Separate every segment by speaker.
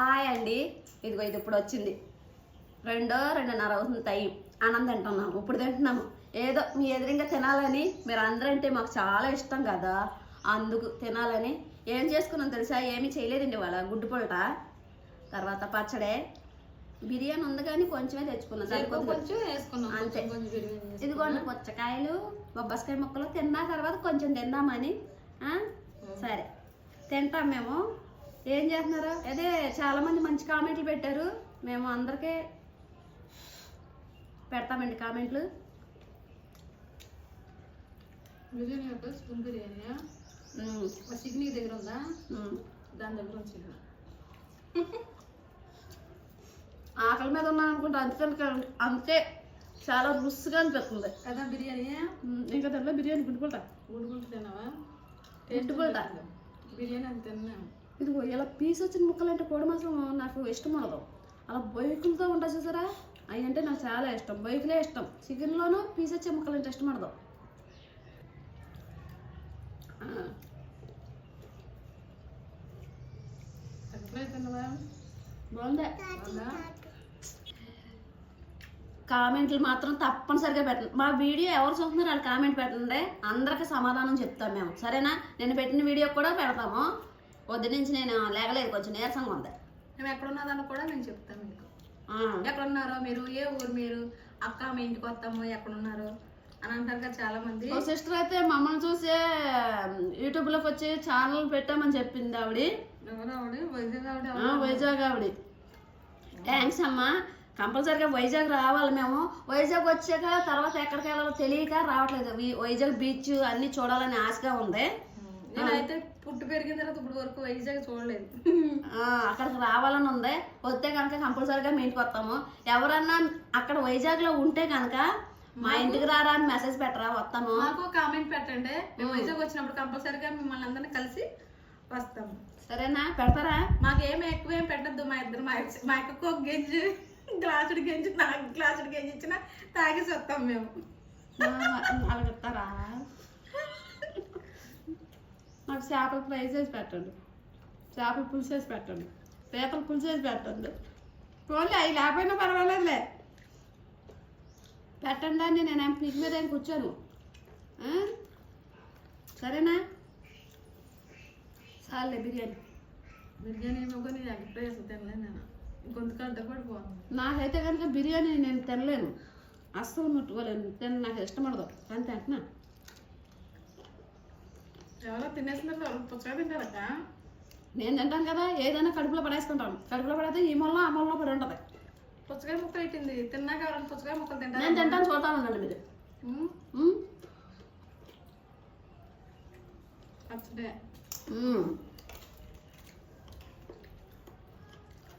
Speaker 1: Hi అండి. ఇదిగో ఇది ఇప్పుడు వచ్చింది. రెండో రెండున్నర అవుతుంది టైం. అన్నం తింటున్నాము ఇప్పుడు తింటున్నాము. ఏదో మీ ఎదురుగా తినాలని మీరు అందరంటే మాకు చాలా ఇష్టం కదా. అందుకు తినాలని. ఏం చేసుకున్నాం తెలుసా? ఏమీ చేయలేదండి వాళ్ళ గుడ్డు పొలట తర్వాత పచ్చడే. బిర్యానీ ఉంది కానీ కొంచెమే తెచ్చుకున్నాం.
Speaker 2: కొంచెం వేసుకున్నాం.
Speaker 1: అంతే. ఇదిగోండి పుచ్చకాయలు బొబ్బస్కాయ ముక్కలు. తిన్నా తర్వాత కొంచెం తిందామని? సరే. తింటాం మేము. ఏం చేస్తున్నారు? అదే చాలా మంది మంచి కామెంట్లు పెట్టారు. మేము అందరికీ పెడతామండి కామెంట్లు.
Speaker 2: Biryani spoon biryani
Speaker 1: um,
Speaker 2: chicken నీ దగ్గర ఉందా. దాని దగ్గర ఉంచింది
Speaker 1: ఆకలి మీద ఉన్నాను అనుకుంటా అంతే అంతే చాలా రుచిగా అనిపిస్తుంది.
Speaker 2: కదా బిర్యానీ?
Speaker 1: ఇంకా దాంట్లో బిర్యానీ గుడ్డుకుంటా
Speaker 2: గుడ్డుకుంటూ తిన్నావా?
Speaker 1: గుడ్డుకుంటా
Speaker 2: బిర్యానీ అంత తిన్నాం.
Speaker 1: ఇదిగో ఇలా పీస్ వచ్చిన ముక్కలు అంటే కోడి మాంసం నాకు ఇష్టం ఉండదు. అలా బొయ్యకులతో ఉంటా చూసారా? అవి అంటే నాకు చాలా ఇష్టం. బొయ్యకులే ఇష్టం. చికెన్లోనూ పీస్ వచ్చే ముక్కలు అంటే ఇష్టం ఉండదు. బాగుంది? కామెంట్లు మాత్రం తప్పనిసరిగా పెట్టండి. మా వీడియో ఎవరు చూస్తున్నారు వాళ్ళు కామెంట్ పెట్టండి. అందరికి సమాధానం చెప్తాం మేము. సరేనా? నేను పెట్టిన వీడియో కూడా పెడతాము. పొద్దు నుంచి నేను లేగలేదు కొంచెం నీరసంగా ఉంది.
Speaker 2: మేము ఎక్కడ ఉన్నదాన్ని కూడా మేము చెప్తాం మీకు.
Speaker 1: ఆ,
Speaker 2: ఎక్కడ ఉన్నారో మీరు ఏ ఊరు మీరు అక్క మీ ఇంటికి వస్తాము ఎక్కడ ఉన్నారు అని అంటారు కదా చాలా మంది
Speaker 1: సిస్టర్ అయితే మమ్మల్ని చూసే యూట్యూబ్లోకి వచ్చి ఛానల్ పెట్టామని చెప్పింది ఆవిడ.
Speaker 2: వైజాగ్ ఆవిడ
Speaker 1: వైజాగ్ ఆవిడ. థ్యాంక్స్ అమ్మా. కంపల్సరిగా వైజాగ్ రావాలి మేము. వైజాగ్ వచ్చాక తర్వాత ఎక్కడికి వెళ్ళాలో తెలియక రావట్లేదు. వైజాగ్ బీచ్ అన్ని చూడాలని ఆశగా ఉంది.
Speaker 2: నేనైతే పుట్టి పెరిగిన తర్వాత ఇప్పుడు వరకు వైజాగ్ చూడలేదు.
Speaker 1: ఆ, అక్కడికి రావాలని ఉంది. వస్తే కనుక కంపల్సరిగా మీ ఇంటికి వస్తాము. ఎవరన్నా అక్కడ వైజాగ్లో ఉంటే కనుక మా ఇంటికి రారా అని మెసేజ్ పెట్టరా? వస్తాము
Speaker 2: మాకు కామెంట్ పెట్టండి. మేము వైజాగ్ వచ్చినప్పుడు కంపల్సరీగా మిమ్మల్ని అందరినీ కలిసి వస్తాము.
Speaker 1: సరేనా? పెడతారా?
Speaker 2: మాకు ఏమి ఎక్కువ ఏం పెట్టద్దు మా ఇద్దరు. మా మా ఒక గెంజి గ్లాసుడు గెంజి నాకు గ్లాసుడు గెంజి ఇచ్చిన తాగేసి వస్తాం మేము.
Speaker 1: అలాగ నాకు చేపల ఫ్రై చేసి పెట్టండి. చేపల పులుసు చేసి పెట్టండి. పీతల పులుసు చేసి పెట్టండి. పోలే అవి లేకపోయినా పర్వాలేదులే. పెట్టండి అని నేనేం పీక్ మీద ఏం కూర్చోను? సరేనా? చాలే బిర్యానీ.
Speaker 2: బిర్యానీ ఏమో ఎప్పుడూ అసలు తినలేదు నేను. అడ్డ పడిపోను
Speaker 1: నాకైతే కనుక బిర్యానీ నేను తినలేను. అస్సలు ముట్టుకోలేను. తిన నాకు ఇష్టం ఉండదు. కానీ తింటున్నా.
Speaker 2: ఎవరో తినేస్తున్నారు తింటారక్క?
Speaker 1: నేను తింటాను కదా ఏదైనా కడుపులో పడేసుకుంటాను. కడుపులో పడితే ఈ మూలలో ఆ మూలలో పడి ఉంటుంది.
Speaker 2: పుచ్చకాయ ముక్కలు పెట్టింది. తిన్నాక ఎవరైనా పుచ్చకాయ ముక్కలు
Speaker 1: నేను
Speaker 2: తింటారు
Speaker 1: తింటాను చూడతా ఉండండి మీరు.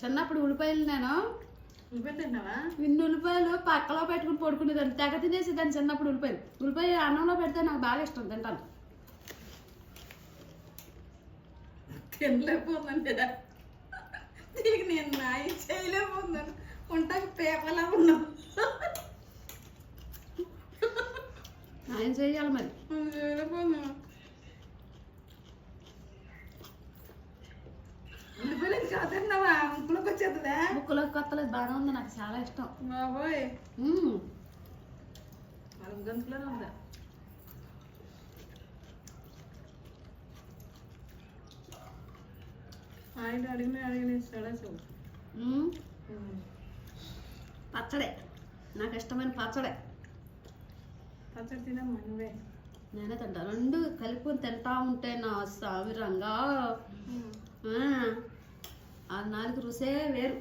Speaker 1: చిన్నప్పుడు ఉల్లిపాయలు నేను ఇన్ని ఉల్లిపాయలు పక్కలో పెట్టుకుని పడుకునేదాన్ని. తెగ తినేసేదాన్ని చిన్నప్పుడు ఉల్లిపాయలు. ఉల్లిపాయ అన్నంలో పెడితే నాకు బాగా ఇష్టం తింటాను.
Speaker 2: తినలేకపోతుందండి దీనికి నేను నాయి చేయలేకపోతున్నాను ఉంటాకి పేపర్లా ఉన్నాను
Speaker 1: ఆయన చేయాలి మరి
Speaker 2: చేయలేకపోతున్నాను ఉల్లిపాయలు ఇంకా తిన్నావా? ముక్కులోకి వచ్చేస్తుందా?
Speaker 1: ముక్కలో కొత్తలేదు. బాగా ఉంది. నాకు చాలా ఇష్టం.
Speaker 2: బాబోయ్. నాలుగు గంటలోనే ఉందా? ఆయన అడిగిన అడిగిన ఇస్తాడా చూడు
Speaker 1: ఉమ్. పచ్చడే. నాకు ఇష్టమైన పచ్చడే.
Speaker 2: పచ్చడి తినమ్మా నువ్వే.
Speaker 1: నేనే తింటాను రెండు కలుపుకొని తింటా ఉంటే నా సావిరంగా. ఆ, నాలుగు రుసే వేరు.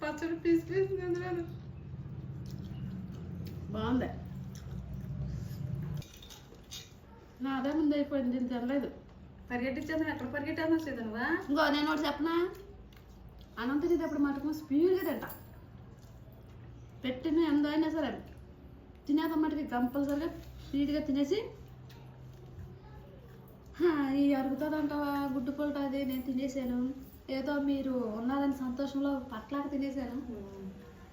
Speaker 2: పచ్చడి పీస్ పీస్
Speaker 1: బాగుంది నా అదే ముందు అయిపోయింది దీన్ని తినలేదు.
Speaker 2: పరిగెట్టించాను ఎక్కడ పరిగెట్టాను వచ్చేది నువ్వా?
Speaker 1: ఇంకో నేను ఒకటి చెప్పనా? అన్నం తినేటప్పుడు మటుకు స్పీడ్గా తింటా. పెట్టిన ఎంత అయినా సరే తినేత మటుకి కంపల్సరిగా స్పీడ్గా తినేసి "హా, ఈ అరుగుతుందంటావా గుడ్డు పొలట అది నేను తినేసాను. ఏదో మీరు ఉన్నారని సంతోషంలో పట్లాగా తినేసాను.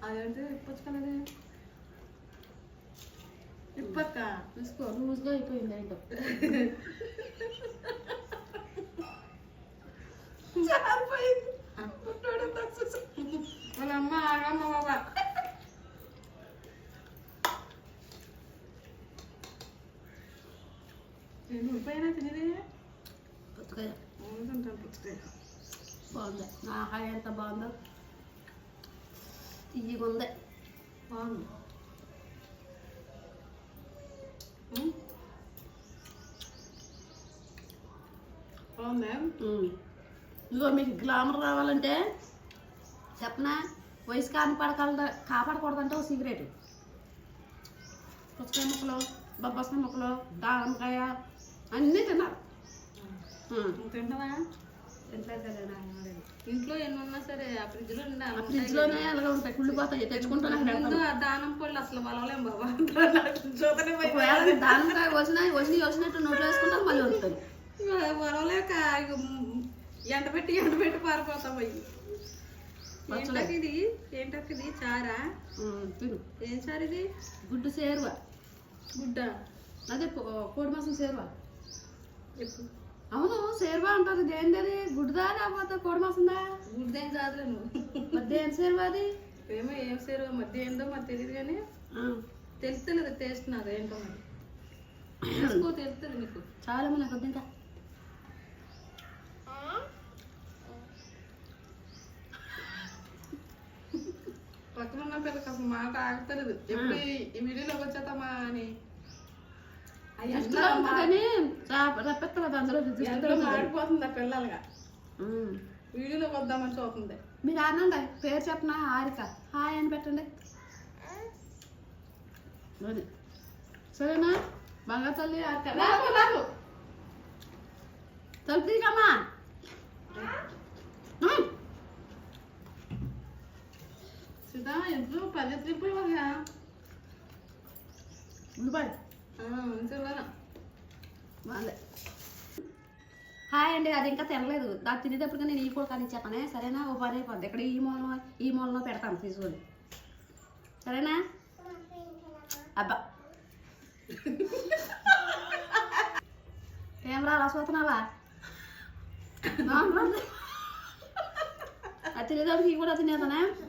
Speaker 2: అదేంటి ఇప్పొచ్చుకోలేదు తిప్పక్క
Speaker 1: చూసుకో. లూజ్గా అయిపోయింది ఏంటో
Speaker 2: వాళ్ళ అమ్మ ఆగమ్మ బాబా నేను ఉడిపోయినా
Speaker 1: బాగుంది. ఆహారం ఎంత బాగుందో. తీయగా ఉంది
Speaker 2: బాగుంది. బాగుందా.
Speaker 1: ఇదిగో మీకు గ్లామర్ రావాలంటే చెప్పనా? వయసు కాని పడకాల కాపాడకూడదంటే ఒక సిగరెట్. పుచ్చకాయ ముక్కలు బొబ్బసకాయ ముక్కలు దానిమ్మకాయ అన్నీ తిన్నారు.
Speaker 2: తింటావా. ఇంట్లో ఎన్ని ఉన్నా సరే ఆ ఫ్రిడ్జ్లో నిండా
Speaker 1: ఆ ఫ్రిడ్జ్లోనే అలాగే ఉంటాయి కుళ్ళిపోతాయి తెచ్చుకుంటాను
Speaker 2: దానం పళ్ళు అసలు వలవలేం బాబా.
Speaker 1: దానిమ్మకాయ వచ్చినా వచ్చి వచ్చినట్టు నోట్లో వేసుకుంటాను మళ్ళీ ఉంటుంది
Speaker 2: వలవలేక ఇక ఎండ పెట్టి ఎండ పెట్టి పారిపోతాం
Speaker 1: పచ్చడి.
Speaker 2: ఏంటకి ఇది? ఏంటకి ఇది? చారా? ఏం చారు ఇది?
Speaker 1: గుడ్డు సేరువా.
Speaker 2: గుడ్డ?
Speaker 1: అదే కోడి మాసం సేరువా. అవును సేరువా అంటారు. ఇది ఏంటది గుడ్డుదా లేకపోతే కోడి మాసందా?
Speaker 2: గుడ్డేం కాదులే నువ్వు.
Speaker 1: మధ్య ఏం సేరువా అది?
Speaker 2: ఏమో ఏం సేరు మధ్య ఏందో మరి తెలియదు కానీ తెలుస్తలేదు టేస్ట్ నాకు ఏంటో మరి. తెలుస్తుంది నీకు.
Speaker 1: చాలా మంది నాకు వద్దు ఇంకా
Speaker 2: పక్కన ఉన్న పిల్లకి అసలు మాట ఆగుతలేదు. ఎప్పుడు ఈ- వీడియోలోకి వచ్చేద్దామా అని. అయ్యి
Speaker 1: దృష్టిలో ఉంది కానీ రెప్పెత్త కదా అందులో.
Speaker 2: మాడిపోతుంది ఆ పిల్లలుగా. వీడియోలోకి వద్దామని చూస్తుంది
Speaker 1: మీరు అనండి పేరు చెప్పనా? హారిక. హాయ్ అని పెట్టండి. అది. సరేనా? బంగారు తల్లి రాకు రాకు తలుపు తీయకమ్మా. ఉమ్.
Speaker 2: సీతా ఎంతో పది ట్రిప్పులు వాళ్ళ
Speaker 1: హాయ్ అండి అది ఇంకా తినలేదు దాన్ని తినేటప్పుడు నేను ఈ కూడా కానీ చెప్పనే సరేనా? ఓ పని అయిపోద్ది. ఇక్కడ ఈ మూలలో ఈ మూలలో పెడతాను తీసుకొని. సరేనా? అబ్బా. ఏం రా చూస్తున్నావా అది ఈ కూడా తినేదనే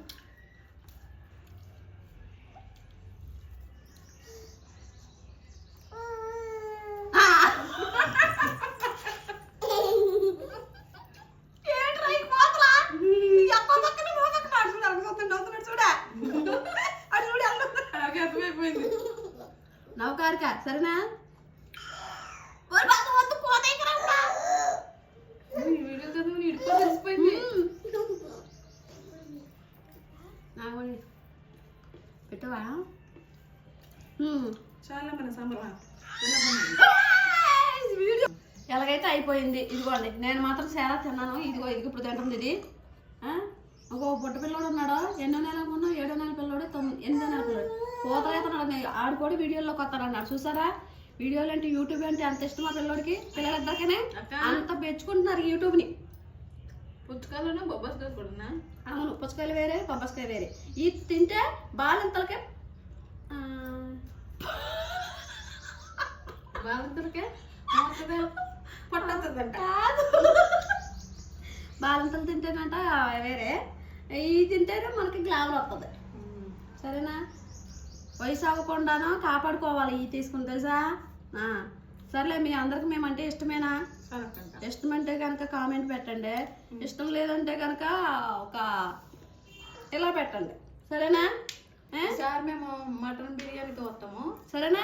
Speaker 1: పెట్టవా
Speaker 2: చాలా మన
Speaker 1: ఎలాగైతే అయిపోయింది ఇదిగోండి. నేను మాత్రం చాలా తిన్నాను. ఇదిగో ఇది ఇప్పుడు తింటుంది ఇది? ఇంకో బుట్ట పిల్లోడు ఉన్నాడు. ఎన్నో నెలలు ఉన్నాడు ఏడో నెలల పిల్లోడు తొమ్మిది ఎనిమిదో నెలల పిల్లోడు. పోతలేతున్నాడు ఆడు కూడా వీడియోలోకి వస్తాడన్నాడు చూసారా? వీడియోలు అంటే యూట్యూబ్ అంటే అంత ఇష్టం ఆ పిల్లోడికి? పిల్లలిద్దరికనే అంత పెంచుకుంటున్నారు యూట్యూబ్ని
Speaker 2: పుచ్చకాయలోనే బొబ్బస్ కూడా
Speaker 1: అవును పుచ్చకాయలు వేరే పబ్బసకాయ వేరే. ఇది తింటే బాలింతలకే
Speaker 2: బాగుంటుందికే పొట్టవుతుందంట
Speaker 1: కాదు. బాలింతలు తింటేనంట వేరే. ఇవి తింటేనే మనకి గ్లామర్ వస్తుంది సరేనా? వయసు అవ్వకుండానో కాపాడుకోవాలి ఇవి తీసుకుని తెలుసా? సర్లే మీ అందరికి మేమంటే ఇష్టమేనా? ఇష్టం అంటే. కనుక కామెంట్ పెట్టండి. ఇష్టం లేదంటే కనుక ఒక ఇలా పెట్టండి. సరేనా? ఏ?
Speaker 2: ఈసారి మేము మటన్ బిర్యానీతో వస్తాము
Speaker 1: సరేనా?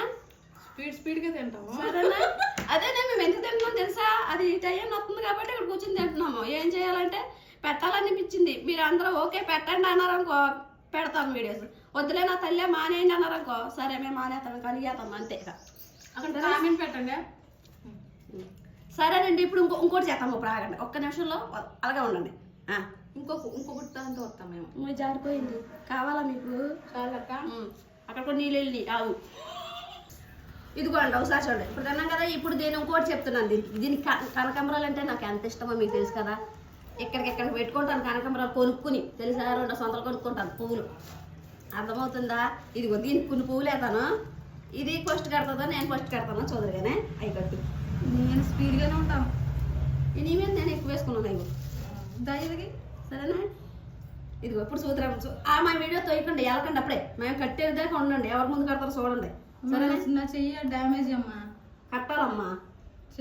Speaker 2: స్పీడ్ స్పీడ్గా తింటాము.
Speaker 1: సరేనా? అదేనే మేము ఎందుకు తింటున్నాం తెలుసా? అది టైం వస్తుంది కాబట్టి ఇక్కడ కూర్చొని తింటున్నాము. ఏం చేయాలంటే పెట్టాలనిపించింది. మీరు అందరూ ఓకే పెట్టండి అన్నారనుకో పెడతాం వీడియోస్. వద్దులే నా తల్లి మానేయండి అన్నారనుకో సరే మేము మానేస్తాం కలిగేస్తాం అంతే
Speaker 2: అక్కడ కామెంట్ పెట్టండి.
Speaker 1: సరేనండి ఇప్పుడు ఇంకో ఇంకోటి చేస్తాము ఇప్పుడు ఆగండి. ఒక్క నిమిషంలో అలాగే ఉండండి.
Speaker 2: ఇంకొక ఇంకొకటి దాంతో వస్తాం మేము.
Speaker 1: జారిపోయింది. కావాలా మీకు?
Speaker 2: చాలక్క.
Speaker 1: అక్కడ కూడా నీళ్ళు వెళ్ళి ఆవు ఇదిగోండి ఒకసారి చూడండి. ఇప్పుడు తిన్నాం కదా ఇప్పుడు నేను ఇంకోటి చెప్తున్నాను దీనికి. దీనికి కనకాంబరాలు అంటే నాకు ఎంత ఇష్టమో మీకు తెలుసు కదా. ఎక్కడికి ఎక్కడికి పెట్టుకుంటాను కనకాంబరాలు కొనుక్కుని. తెలుసా రెండు సొంతలు కొనుక్కుంటాను పువ్వులు. అర్థమవుతుందా? ఇదిగో దీనికి కొన్ని పువ్వులు వేస్తాను ఇది ఫస్ట్ కడతాదా నేను ఫస్ట్ కడతాను. చూదరుగానే. అవి కట్టు
Speaker 2: నేను స్పీడ్గానే ఉంటాను.
Speaker 1: ఈ నీ మీద నేను ఎక్కువ వేసుకున్నాను ఇవి
Speaker 2: దయదిగి
Speaker 1: సరేనా? ఇదిగో ఇప్పుడు చూద్దాం. చూ- ఆ మా వీడియో తోయకండి వెళ్ళకండి అప్పుడే. మేము కట్టే దాకా ఉండండి. ఎవరి ముందు కడతారో చూడండి. సరేనా?
Speaker 2: నా చెయ్యి డ్యామేజ్ అమ్మా.
Speaker 1: కట్టాలమ్మా.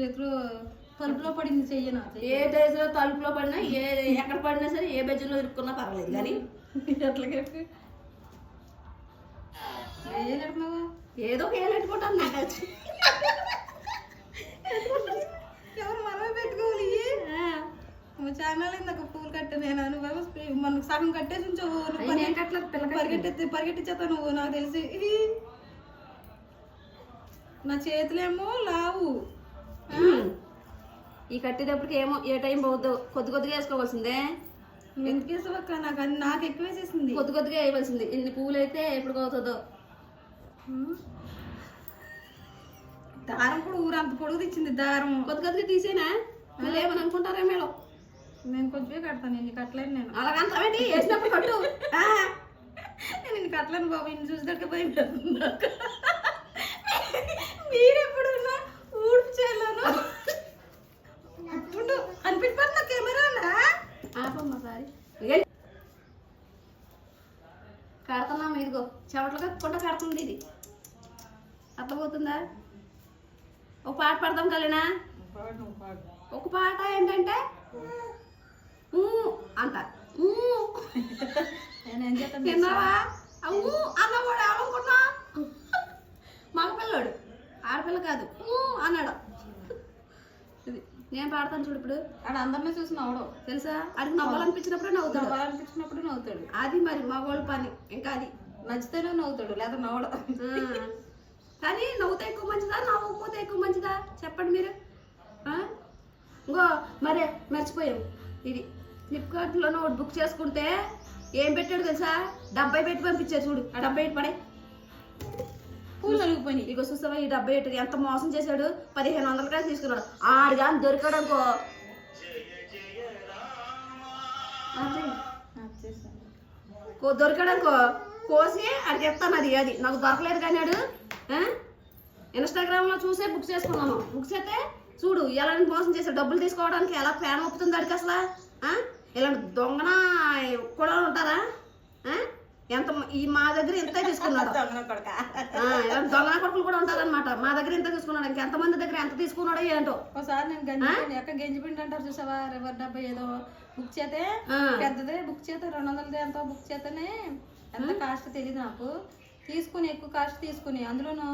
Speaker 2: చేతిలో తలుపులో పడింది చెయ్యి నా చెయ్యి.
Speaker 1: ఏ డేస్లో తలుపులో పడినా ఏ ఎక్కడ పడినా సరే ఏ బెజ్జంలో ఇరుక్కున్నా పర్వాలేదు. కానీ
Speaker 2: ఏం ఎడుతున్నావా
Speaker 1: ఏదో పెట్టుకుంటాను నాకు
Speaker 2: ఎవరు మనమే పెట్టుకోవాలి? ఛానల్ ఇందాక పూలు కట్టే నేను అనుభవం మనకు సగం కట్టేసి ఉంచావు పరిగెట్టి పరిగెట్టించేస్తా నువ్వు నాకు తెలిసి. నా చేతులేమో లావు.
Speaker 1: ఈ కట్టేటప్పటికి ఏమో ఏ టైం పోవద్దు. కొద్ది కొద్దిగా వేసుకోవాల్సిందే.
Speaker 2: ఎందుకు వేసావక్క నాకు అది నాకు ఎక్కువ వేసేసింది.
Speaker 1: కొద్ది కొద్దిగా వేయవలసింది. ఇన్ని పువ్వులు అయితే ఎప్పుడు అవుతుందో
Speaker 2: దారం కూడా ఊరంత పొడుగు ఇచ్చింది దారం.
Speaker 1: కొద్ది కొద్దిగా తీసేనా? మళ్ళీ ఏమని అనుకుంటారా మేడం
Speaker 2: నేను కొంచెమే కడతాను నేను కట్టలేను నేను.
Speaker 1: అలాగంటావేంటి వేసినప్పుడు కట్టు.
Speaker 2: నేను ఇన్ని కట్టలేను బాబు ఇన్ని చూసినట్టు భయం వేస్తుంది నాకు. మీరు ఎప్పుడున్నా ఊడ్పు చేయలేను? ఇప్పుడు అనిపించబడి నా కెమెరానా?
Speaker 1: ఆపమ్మా సారీ? కడుతున్నాం ఇదిగో. చెమటలు కట్టుకుంటా కడుతుంది ఇది. అర్థమవుతుందా ఒక పాట పడదాం కలినా? ఒక పాట ఏంటంటే అంట. తిన్నావా ఏమనుకున్నా మగపిల్లోడు. ఆడపిల్ల కాదు. అన్నాడు. ఇది నేను పాడతాను చూడు ఇప్పుడు.
Speaker 2: ఆడ అందరినీ చూసి నవ్వడు.
Speaker 1: తెలుసా? అది నవ్వాలనిపించినప్పుడే నవ్వుతాడు.
Speaker 2: నవ్వాలనిపించినప్పుడు నవ్వుతాడు.
Speaker 1: అది మరి మగవాళ్ళ పని. ఇంకా అది.
Speaker 2: నచ్చితేనే నవ్వుతాడు లేదా నవ్వడు.
Speaker 1: కానీ నవ్వుతే ఎక్కువ మంచిదా నవ్వకపోతే ఎక్కువ మంచిదా? చెప్పండి మీరు? ఇంకో మరే మర్చిపోయాం. ఇది ఫ్లిప్కార్ట్లో ఒకటి బుక్ చేసుకుంటే ఏం పెట్టాడు తెలుసా? డెబ్బై పెట్టి పంపించారు చూడు. ఆ డెబ్బై పెట్టి పడే
Speaker 2: పూలు నలిగిపోయినాయి
Speaker 1: ఇగో చూసావా ఈ డెబ్బై పెట్టి ఎంత మోసం చేశాడు? పదిహేను వందల కాదు తీసుకున్నాడు. ఆడు కానీ దొరికాడు అనుకో. అదే.
Speaker 2: నచ్చేసాను.
Speaker 1: కో దొరికాడు అనుకో. కోసి ఆడికి ఎత్తాను అది అది. నాకు దొరకలేదు కానీ ఆడు. ఆ? ఇన్స్టాగ్రామ్లో చూసే బుక్ చేసుకున్నాము బుక్ చేస్తే చూడు ఎలా మోసం చేసాడు డబ్బులు తీసుకోవడానికి ఎలా ఫ్యాన్ ఒప్పుతుంది అడికి అసలు? ఆ? ఇలాంటి దొంగన కూడా ఉంటారా? ఆ? ఎంత ఈ మా దగ్గర ఇంత తీసుకున్నాడు? ఇలాంటి దొంగన కొడుకులు కూడా ఉంటారన్నమాట. మా దగ్గర ఇంత తీసుకున్నాడు? ఇంకెంతమంది దగ్గర ఎంత తీసుకున్నాడో ఏంటో?
Speaker 2: ఒకసారి నేను గంజి పిండి ఎక్క గంజి పిండి అంటారు చూసావా? రివర్ డబ్బా ఏదో బుక్ చేతే. పెద్దదే బుక్ చేతే రెండు వందలది ఎంతో బుక్ చేతనే ఎంత కాస్ట్ తెలియదు నాకు. తీసుకుని ఎక్కువ కాస్ట్ తీసుకుని అందులోను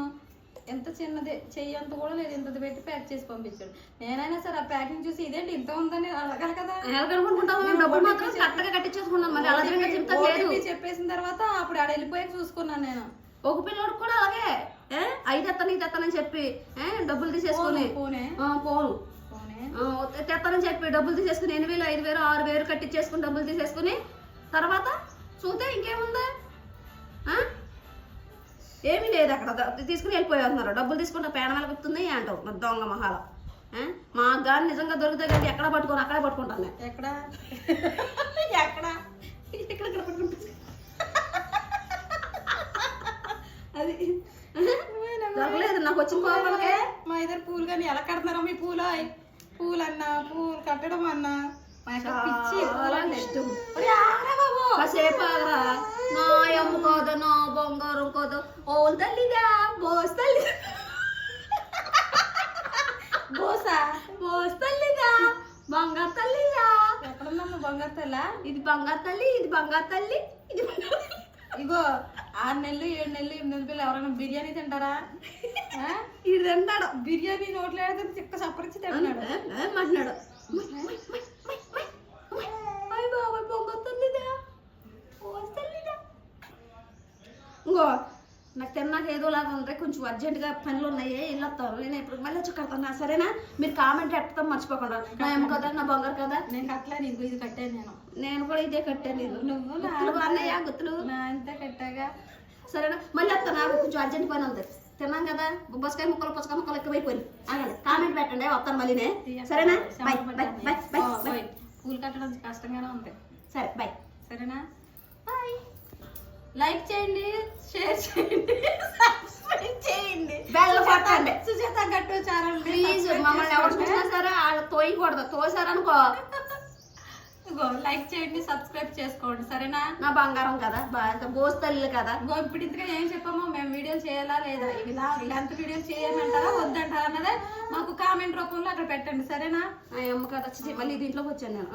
Speaker 2: ఎంత చిన్నది చెయ్యి అంత కూడా లేదు. ఇంతది పెట్టి ప్యాక్ చేసి పంపించాడు. నేనైనా సరే ఆ ప్యాకింగ్ చూసి ఇదేంటి ఇంత ఉందని అడగాలి కదా. చెప్పేసిన తర్వాత అప్పుడు ఆడ వెళ్ళిపోయాక చూసుకున్నాను నేను.
Speaker 1: ఒక పిల్లోడు కూడా అలాగే. ఎత్తని ఇది ఎత్తనని చెప్పి డబ్బులు తీసేసుకుని.
Speaker 2: పోనే
Speaker 1: తెత్తనని చెప్పి డబ్బులు తీసేసుకుని ఎనిమిది వేలు ఐదు వేలు ఆరు వేలు కట్టించేసుకుని డబ్బులు తీసేసుకుని తర్వాత చూస్తే ఇంకేముంది? ఏమీ లేదు అక్కడ. తీసుకుని వెళ్ళిపోతున్నారు డబ్బులు తీసుకుంటే పేడ వెలుగుతుంది అంటావు. దొంగ మహాల? మాకు కానీ నిజంగా దొరికితే కానీ ఎక్కడ పట్టుకొని? అక్కడే పట్టుకుంటాను నేను
Speaker 2: ఎక్కడ? ఎక్కడ
Speaker 1: పట్టుకుంటాను? అది. దొరకలేదు. నాకు వచ్చిన కోపలకే
Speaker 2: మా ఇద్దరు పూలు కానీ ఎలా కడుతున్నారో మీ పూలు? పూలు అన్నా పూలు కట్టడం అన్నా ఒరే, ఆగరా బాబు.
Speaker 1: కాసేపు ఆగరా. నా కోదు నా బంగారం కోదు. ఓ తల్లిదా బోస్ తల్లి
Speaker 2: బోసా
Speaker 1: బోస్ తల్లిదా బంగారు తల్లిదా.
Speaker 2: ఎక్కడుందమ్మా బంగారు తెల్ల?
Speaker 1: ఇది బంగారు తల్లి ఇది బంగారు తల్లి ఇది బంగారు.
Speaker 2: ఇగో ఆరు నెలలు ఏడు నెలలు ఎనిమిది పిల్లలు ఎవరైనా బిర్యానీ తింటారా?
Speaker 1: ఇది తింటాడు.
Speaker 2: బిర్యానీ నోట్లో చిక్క చప్పరించి తింటున్నాడు.
Speaker 1: అంటున్నాడు అయ్య బాబాయ్ బంగారు తల్లిదా బోస్ తల్లిదా ఇంకో నాకు తిన్నాక ఏదో లాగా ఉంటే కొంచెం అర్జెంటుగా పనులు ఉన్నాయి ఇల్లు వస్తారు నేను ఇప్పుడు మళ్ళీ వచ్చి కడతాను సరేనా? మీరు కామెంట్ ఎట్టడం మర్చిపోకుండా. నా అమ్మ కదా నా బంగారు కదా?
Speaker 2: నేను కట్టలేను ఇంకో ఇది కట్టాను నేను.
Speaker 1: నేను కూడా ఇదే కట్టాను
Speaker 2: నువ్వు
Speaker 1: గుర్తులు అన్నయ్య గుర్తులు
Speaker 2: నా అంతే కట్టాగా.
Speaker 1: సరేనా? మళ్ళీ వస్తాను. నాకు కొంచెం అర్జెంట్ పని ఉంది. తిన్నాం కదా? బొబ్బస్కాయ ముక్కలు పుచ్చకాయ ముక్కలు ఎక్కువైపోయింది ఆగండి. కామెంట్ పెట్టండి. వస్తాను మళ్ళీనే సరేనా? Bye bye bye bye bye
Speaker 2: పూలు కట్టడం కష్టంగానే ఉంది.
Speaker 1: సరే బాయ్
Speaker 2: సరేనా? లైక్ చేయండి షేర్ చేయండి సబ్స్క్రైబ్ చేయండి.
Speaker 1: బెల్ కొట్టండి.
Speaker 2: సుజాత గట్టు ఛానల్
Speaker 1: ప్లీజ్ మమ్మల్ని ఎవరు చూసినా సరే వాళ్ళు తోయకూడదు తోసారనుకో.
Speaker 2: లైక్ చేయండి సబ్స్క్రైబ్ చేసుకోండి సరేనా?
Speaker 1: నా బంగారం కదా బాగా బోస్తల్లి కదా.
Speaker 2: ఇప్పుడు ఇంతగా ఏం చెప్పామో మేము వీడియోలు చేయాలా లేదా? ఇలా ఇలాంటి వీడియోలు చేయమంటారా వద్దంటారా అన్నదే మాకు కామెంట్ రూపంలో అక్కడ పెట్టండి సరేనా?
Speaker 1: అమ్మ కదా మళ్ళీ దీంట్లోకి వచ్చాను నేను.